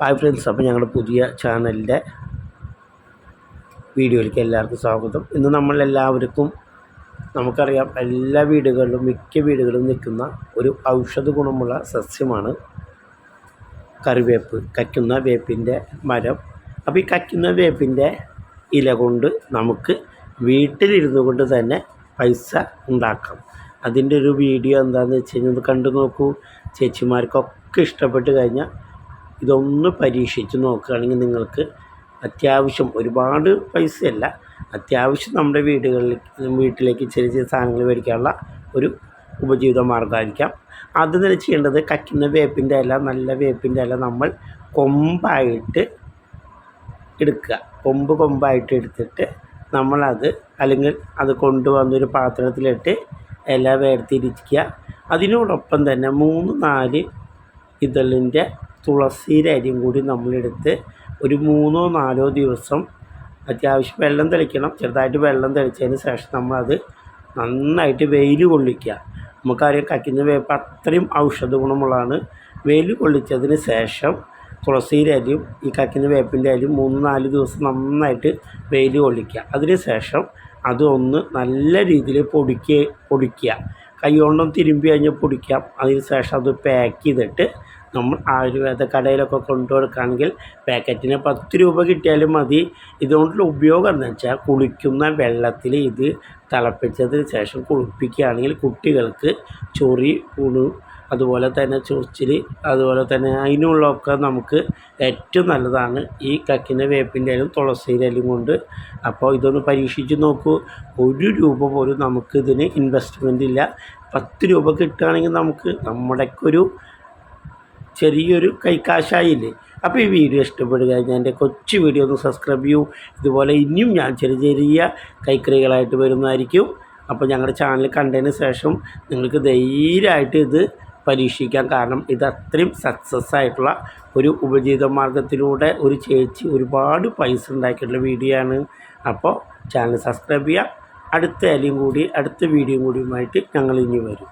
Hi friends അപ്പോൾ ഞങ്ങളുടെ പുതിയ ചാനലിന്റെ വീഡിയോയിലേക്ക് എല്ലാവർക്കും സ്വാഗതം. ഇന്ന് നമ്മൾ എല്ലാവർക്കും നമുക്കറിയാം എല്ലാ വീടുകളിലും മിക്ക വീടുകളിലും നിൽക്കുന്ന ഒരു ഔഷധ ഗുണമുള്ള സസ്യമാണ് കറിവേപ്പ് കയ്ക്കുന്ന വേപ്പിന്റെ മരം. അപ്പോൾ ഈ കയ്ക്കുന്ന വേപ്പിന്റെ ഇല കൊണ്ട് നമുക്ക് വീട്ടിലിരുന്നു കൊണ്ട് തന്നെ പൈസ ഉണ്ടാക്കാം. അതിന്റെ ഒരു വീഡിയോ എന്താണെന്ന് വെച്ച് കഴിഞ്ഞാൽ ഒന്ന് കണ്ടു നോക്കൂ. ചേച്ചിമാർക്കൊക്കെ ഇഷ്ടപ്പെട്ട് കഴിഞ്ഞാൽ ഇതൊന്ന് പരീക്ഷിച്ച് നോക്കുകയാണെങ്കിൽ നിങ്ങൾക്ക് അത്യാവശ്യം ഒരുപാട് പൈസയല്ല അത്യാവശ്യം നമ്മുടെ വീടുകളിൽ വീട്ടിലേക്ക് ചെറിയ ചെറിയ സാധനങ്ങൾ മേടിക്കാനുള്ള ഒരു ഉപജീവിത മാർഗമായിരിക്കാം അത് തന്നെ ചെയ്യേണ്ടത് കക്കുന്ന വേപ്പിന്റെ ഇല നല്ല വേപ്പിന്റെ ഇല നമ്മൾ കൊമ്പായിട്ട് എടുക്കുക. കൊമ്പ് കൊമ്പായിട്ട് എടുത്തിട്ട് നമ്മളത് അല്ലെങ്കിൽ അത് കൊണ്ടുവന്നൊരു പാത്രത്തിലിട്ട് ഇല വേർതിരിക്കുക. അതിനോടൊപ്പം തന്നെ മൂന്ന് നാല് ഇതളിന്റെ തുളസിയുടെ അരിയും കൂടി നമ്മളെടുത്ത് ഒരു മൂന്നോ നാലോ ദിവസം അത്യാവശ്യം വെള്ളം തെളിക്കണം. ചെറുതായിട്ട് വെള്ളം തെളിച്ചതിന് ശേഷം നമ്മളത് നന്നായിട്ട് വെയിൽ കൊള്ളിക്കുക. നമുക്കറിയാം കക്കിന്ന വേപ്പ് അത്രയും ഔഷധ ഗുണമുള്ളതാണ്. വെയിൽ കൊള്ളിച്ചതിന് ശേഷം തുളസിയുടെ അരിയും ഈ കക്കിന്ന വേപ്പിന്റെ അരിയും മൂന്ന് നാല് ദിവസം നന്നായിട്ട് വെയിൽ കൊള്ളിക്കുക. അതിന് ശേഷം അതൊന്ന് നല്ല രീതിയിൽ പൊടിക്കുക പൊടിക്കുക. കൈ കൊണ്ടും തിരുമ്പി കഴിഞ്ഞാൽ പൊടിക്കാം. അതിന് ശേഷം അത് പാക്ക് ചെയ്തിട്ട് നമ്മൾ ആയുർവേദ കടയിലൊക്കെ കൊണ്ടു കൊടുക്കുകയാണെങ്കിൽ പാക്കറ്റിന് പത്ത് രൂപ കിട്ടിയാലും മതി. ഇതുകൊണ്ടുള്ള ഉപയോഗം എന്ന് വെച്ചാൽ കുളിക്കുന്ന വെള്ളത്തിൽ ഇത് തിളപ്പിച്ചതിന് ശേഷം കുളിപ്പിക്കുകയാണെങ്കിൽ കുട്ടികൾക്ക് ചൊറി പുണു അതുപോലെ തന്നെ ചൊറിച്ചിൽ അതുപോലെ തന്നെ അതിനുള്ളതൊക്കെ നമുക്ക് ഏറ്റവും നല്ലതാണ്. ഈ കക്കിന്റെ വേപ്പിന്റെ ഇലയും തുളസിയുടെ കൊണ്ട്. അപ്പോൾ ഇതൊന്ന് പരീക്ഷിച്ച് നോക്കൂ. ഒരു രൂപ പോലും നമുക്കിതിന് ഇൻവെസ്റ്റ്മെന്റ് ഇല്ല. പത്ത് രൂപ കിട്ടുകയാണെങ്കിൽ നമുക്ക് നമ്മുടെയൊക്കെ ചെറിയൊരു കൈക്കാശായില്ലേ? അപ്പോൾ ഈ വീഡിയോ ഇഷ്ടപ്പെടുക. ഞാൻ എന്റെ കൊച്ചു വീഡിയോ ഒന്ന് സബ്സ്ക്രൈബ് ചെയ്യൂ. ഇതുപോലെ ഇനിയും ഞാൻ ചെറിയ ചെറിയ കൈക്കറികളായിട്ട് വരുന്നതായിരിക്കും. അപ്പോൾ ഞങ്ങളുടെ ചാനൽ കണ്ടതിന് ശേഷം നിങ്ങൾക്ക് ധൈര്യമായിട്ട് ഇത് പരീക്ഷിക്കാം. കാരണം ഇത് അത്രയും സക്സസ് ആയിട്ടുള്ള ഒരു ഉപജീവിത മാർഗത്തിലൂടെ ഒരു ചേച്ചി ഒരുപാട് പൈസ ഉണ്ടാക്കിയിട്ടുള്ള വീഡിയോ ആണ്. അപ്പോൾ ചാനൽ സബ്സ്ക്രൈബ് ചെയ്യുക. അടുത്ത അലിയും കൂടി അടുത്ത വീഡിയോയും കൂടിയുമായിട്ട് ഞങ്ങൾ ഇനി വരും.